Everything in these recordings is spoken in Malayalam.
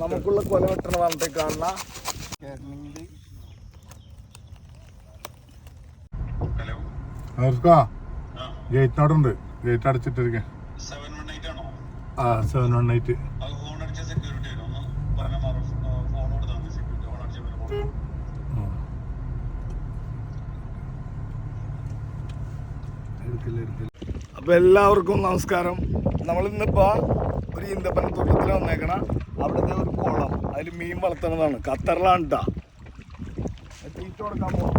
നമുക്കുള്ള കൊല വെട്ടണ പറഞ്ഞിട്ട് കാണുന്ന ഗേറ്റ് അവിടെ ഉണ്ട്. ഗേറ്റ് അടച്ചിട്ടിരിക്കെ. ആ സെവൻ വൺ എയ്റ്റ് അപ്പൊ എല്ലാവർക്കും നമസ്കാരം. നമ്മൾ ഇന്നിപ്പോ ഒരു ഈന്തപ്പന തോട്ടത്തിൽ വന്നേക്കണ. അവിടുത്തെ ഒരു കുളം. അതിൽ മീൻ വളർത്തണതാണ്. ഖത്തറിലാണ് തീറ്റ കൊടുക്കാൻ പോകും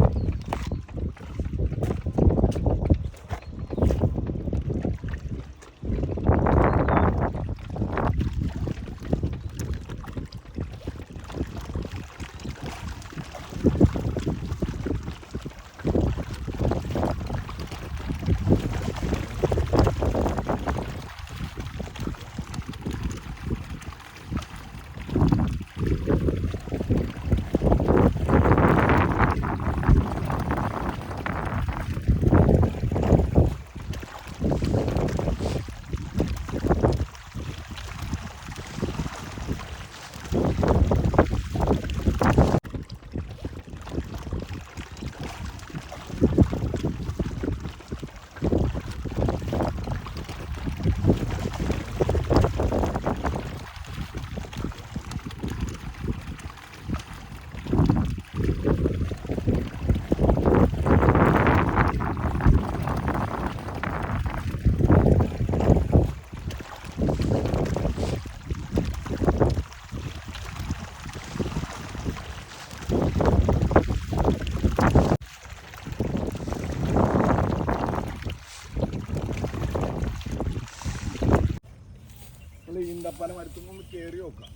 ഈന്തപ്പന മരത്തുമ്പോൾ ഒന്ന് കയറി നോക്കാം.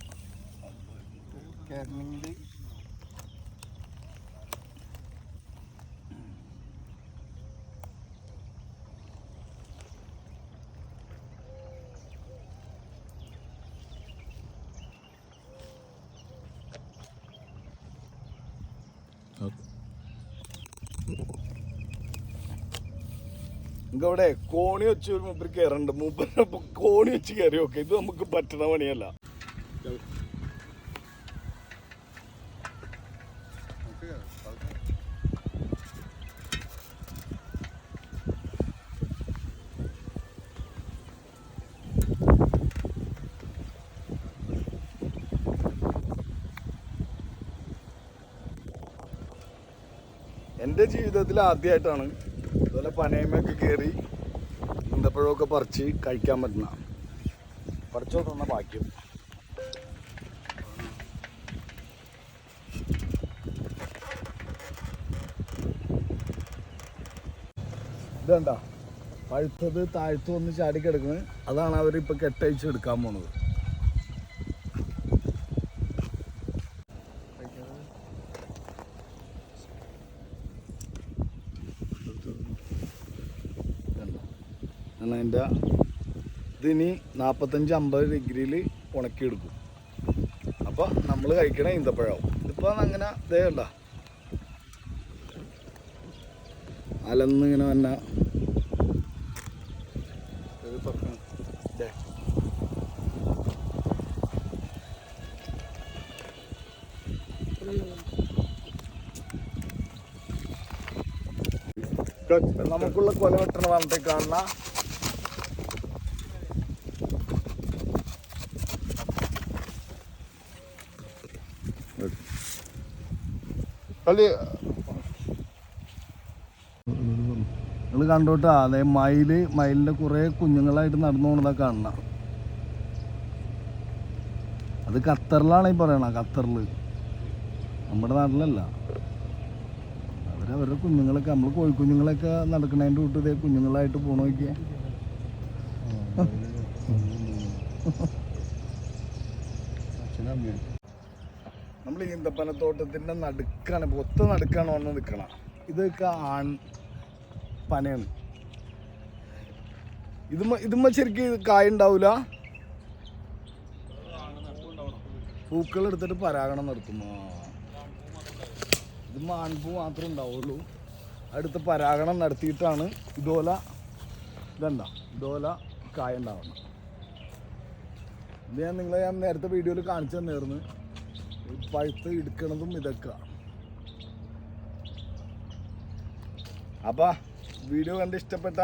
കയറണമെങ്കിൽ അവിടെ കോണി വെച്ച് ഒരു മൂപ്പര് കയറുന്നുണ്ട് മൂപ്പര് കോണി വെച്ച് കയറി ഒക്കെ ഇത് നമുക്ക് പറ്റുന്ന പണിയല്ല. എന്റെ ജീവിതത്തിൽ ആദ്യമായിട്ടാണ് ഇതുപോലെ പനയമൊക്കെ കയറി ഇന്നപ്പോഴൊക്കെ പറിച്ച് കഴിക്കാൻ പറ്റുന്ന. പറിച്ചോ തന്ന ഭാഗ്യം. ഇതണ്ട പഴുത്തത് താഴ്ത്തു വന്ന് ചാടി അതാണ് അവരിപ്പോൾ കെട്ടഴിച്ച് എടുക്കാൻ പോണത്. കാരണം അതിന്റെ ഇതിനി നാൽപ്പത്തഞ്ച് അമ്പത് ഡിഗ്രിയിൽ ഉണക്കിയെടുക്കും. അപ്പോൾ നമ്മൾ കഴിക്കണ ഈന്തപ്പഴമാവും. ഇതിപ്പോൾ അങ്ങനെ ഇതേ ഉണ്ട അലന്നിങ്ങനെ വന്ന. നമുക്കുള്ള കൊല വെട്ടണ പറഞ്ഞിട്ട് കാണുന്ന കളി നിങ്ങൾ കണ്ടോട്ടാ അതെ മയിൽ മയിലിന്റെ കുറേ കുഞ്ഞുങ്ങളായിട്ട് നടന്നു പോണതാ കാണണം അത് ഖത്തറിലാണ് ഈ പറയണ ഖത്തറിൽ. നമ്മുടെ നാട്ടിലല്ല. അവരവരുടെ കുഞ്ഞുങ്ങളൊക്കെ നമ്മൾ കോഴിക്കുഞ്ഞുങ്ങളൊക്കെ നടക്കണതിന്റെ കൂട്ട് ഇതേ കുഞ്ഞുങ്ങളായിട്ട് പോണ നോക്കിയേ. നമ്മൾ ഈന്തപ്പനത്തോട്ടത്തിന്റെ നടുക്കാണ് ഒത്ത നടുക്കാണ് വന്ന് നിൽക്കണം ഇതൊക്കെ ആൺ പനയാണ്. ഇതുമ്മ ഇതുമ്മ ശരിക്കും കായ ഉണ്ടാവില്ല പൂക്കൾ എടുത്തിട്ട് പരാഗണം നടത്തുന്നു. ഇത് മാൺപൂ മാത്രമേ ഉണ്ടാവുള്ളൂ. അടുത്ത് പരാഗണം നടത്തിയിട്ടാണ് ഇതുപോലെ ഇതണ്ട ഇതുപോലെ കായ ഉണ്ടാവണം ഇത് ഞാൻ നിങ്ങളെ ഞാൻ നേരത്തെ വീഡിയോയിൽ കാണിച്ചു തന്നായിരുന്നു പഴുത്ത് എടുക്കണതും ഇതൊക്കെ. അപ്പൊ വീഡിയോ കണ്ട് ഇഷ്ടപ്പെട്ട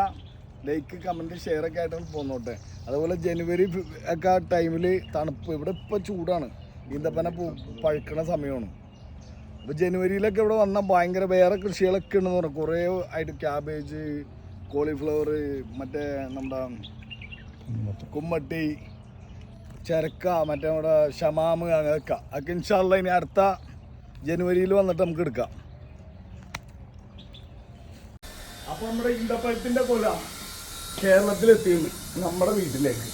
ലൈക്ക് കമന്റ് ഷെയർ ഒക്കെ ആയിട്ടാണ് പോന്നോട്ടെ. അതുപോലെ ജനുവരി ഒക്കെ ടൈമിൽ തണുപ്പ്. ഇവിടെ ഇപ്പോൾ ചൂടാണ്. ഈന്തപ്പന പൂ പഴുക്കണ സമയമാണ് അപ്പോൾ ജനുവരിയിലൊക്കെ ഇവിടെ വന്നാൽ ഭയങ്കര വേറെ കൃഷികളൊക്കെ ഉണ്ടെന്ന് പറഞ്ഞു. കുറേ ആയിട്ട് ക്യാബേജ് കോളിഫ്ലവർ മറ്റേ നമ്മുടെ കുമ്മട്ടി ചിരക്ക മറ്റേ നമ്മുടെ ഷമാമ് അങ്ങനെയൊക്കെ. അതൊക്കെ ഇൻഷാല്ല ഇനി അടുത്ത ജനുവരിയിൽ വന്നിട്ട് നമുക്ക് എടുക്കാം. അപ്പൊ നമ്മുടെ ഇന്ത്യപ്പഴത്തിന്റെ കൊല കേരളത്തിലെത്തിയിരുന്നു നമ്മുടെ വീട്ടിലേക്ക്.